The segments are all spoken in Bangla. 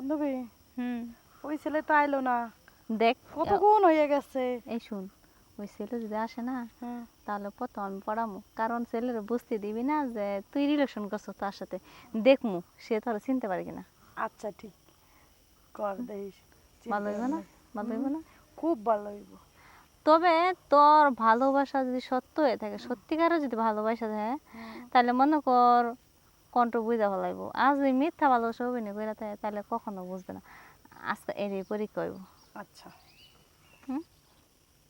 বান্ধবী? হুম। ওই ছেলে তো আইলো না। দেখ কতক্ষণ হয়ে গেছে? এই শুন ওই ছেলে যদি আসে না হ্যাঁ। তাহলে প্রথম আমি পড়ামু। কারণ ছেলের বুঝতে দিবি না যে তুই রিলেশন করছ তার সাথে। দেখমু সে তোর চিনতে পারে কিনা। আচ্ছা ঠিক। কর দেখিস ভালো হইব না? ভালো হইব না? খুব ভালো হইব। তবে তোর ভালোবাসা যদি সত্য হয়ে থাকে সত্যিকারও যদি ভালোবাসা থাকে তাহলে মনে কর কণ্ঠ বুঝা ভালাইব আজ যদি মিথ্যা ভালোবাসা অভিনয় করে থাকে তাহলে কখনো বুঝবে না। আজকে এর পরীক্ষা হইব আচ্ছা।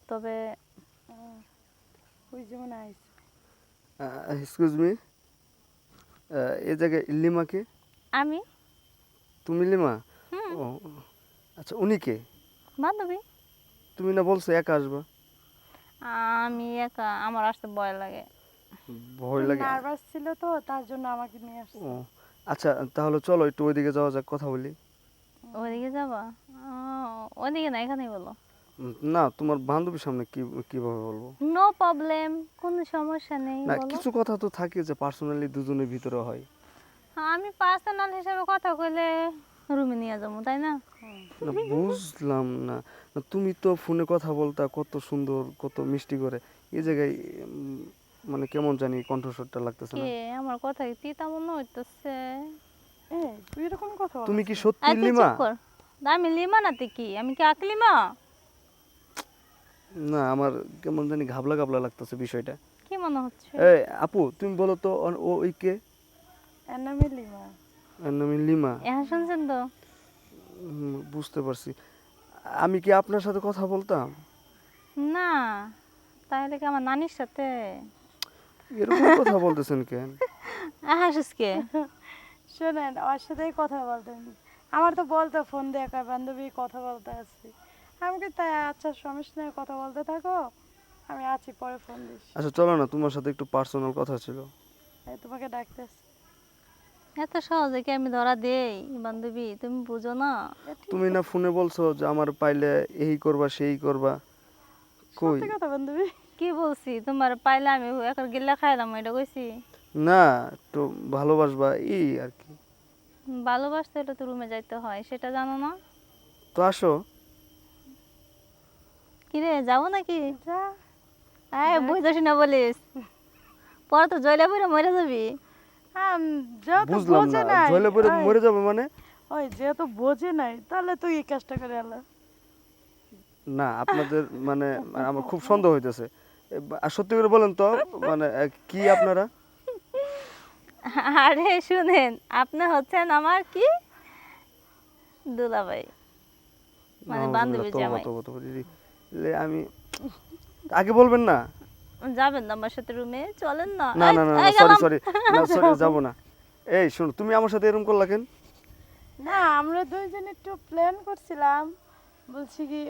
তবে আহ, ওই যেমন আইছে। এক্সকিউজ মি এই জায়গায় লিমাকে আমি? তুমি লিমা? ও আচ্ছা উনি কে? বান্ধবী। তুমি না বলছো একা আসবা? আমি একা আমার আসতে ভয় লাগে। ভয় লাগে। নার্ভাস ছিল তো তার জন্য আমাকে নিয়ে আসছে। আচ্ছা তাহলে চলো একটু ওইদিকে যাওয়া যাক কথা বলি। ওদিকে যাবা? ও, ওদিকে না এখানেই বলো। না তোমার বান্ধবীর সামনে কি কীভাবে বলব? নো প্রবলেম কোনো সমস্যা নেই না কিছু কথা তো থাকে যে পার্সোনালি দুজনের ভিতরে হয়। আমি পার্সোনাল হিসেবে কথা কইলে রুমে নিয়ে যাব তাই না? না বুঝলাম না। তুমি তো ফোনে কথা বলতা কত সুন্দর কত মিষ্টি করে। এই জায়গায় মানে কেমন জানি কণ্ঠস্বরটা লাগতেছে না? কে আমার কথা কি তিতা মনে হইতেছে। এই তুই এরকম কথা তুমি কি সত্যি লিমা? চুপ আমি লিমা নাতে কি? আমি কি আকলিমা না আমার কেমন জানি ঘাবলা ঘাবলা লাগতেছে বিষয়টা। কি মনে হচ্ছে? এই আপু তুমি বলো তো ও ওই কে? এনামি লিমা। আর নাম লিমা। হ্যাঁ শুনছেন তো। বুঝতে পারছি। আমি কি আপনার সাথে কথা বলতাম? না তাহলে কি আমার নানির সাথে? এরকম কথা বলতেছেন কেন? হাসিস কে শোনেন ওর সাথেই কথা বলতেন আমার তো বলতো ফোন দিয়ে একা বান্ধবী কথা বলতে আসছি আমি কি তাই আচ্ছা সমস্যা নেই কথা বলতে থাকো? আমি আছি পরে ফোন দিস। আচ্ছা চলো না তোমার সাথে একটু পার্সোনাল কথা ছিল। এই তোমাকে ডাকতেছি। এত সহজে কি আমি ধরা দেই বান্ধবী? তুমি বুঝো না। তুমি না ফোনে বলছো যে আমার পাইলে এই করবা সেই করবা। কই? কথা বান্ধবী? কি বলছি? তোমার পাইলে আমি একর গিল্লা খাইলাম এটা কইছি। না একটু ভালোবাসবা এই আর কি। ভালোবাসতে হলে তো রুমে যাইতে হয় সেটা জানো না? তো আসো। কিরে যাব নাকি? যা। এই বুঝতে না বলিস। পরে তো জয়লা বইরা মরে যাবি। বুঝলাম বোঝে না জলে পরে মরে যাবে মানে? ওই যেহেতু বোঝে নাই তাহলে তুই এই কাজটা করে এলো না আপনাদের মানে আমার খুব সন্দেহ হইতেছে। আর সত্যি করে বলেন তো মানে কি আপনারা? আরে শুনেন আপনি হচ্ছেন আমার কি? দুলাভাই। মানে নাউজুবিল্লাহ, বান্ধবী জামাই। আমি আগে বলবেন না? যাবেন না আমার সাথে রুমে চলেন না। না না না সরি সরি না সরি যাব না। এই শোনো তুমি আমার সাথে এরকম করলা কেন? না আমরা দুইজন একটু প্ল্যান করছিলাম। বলছি কি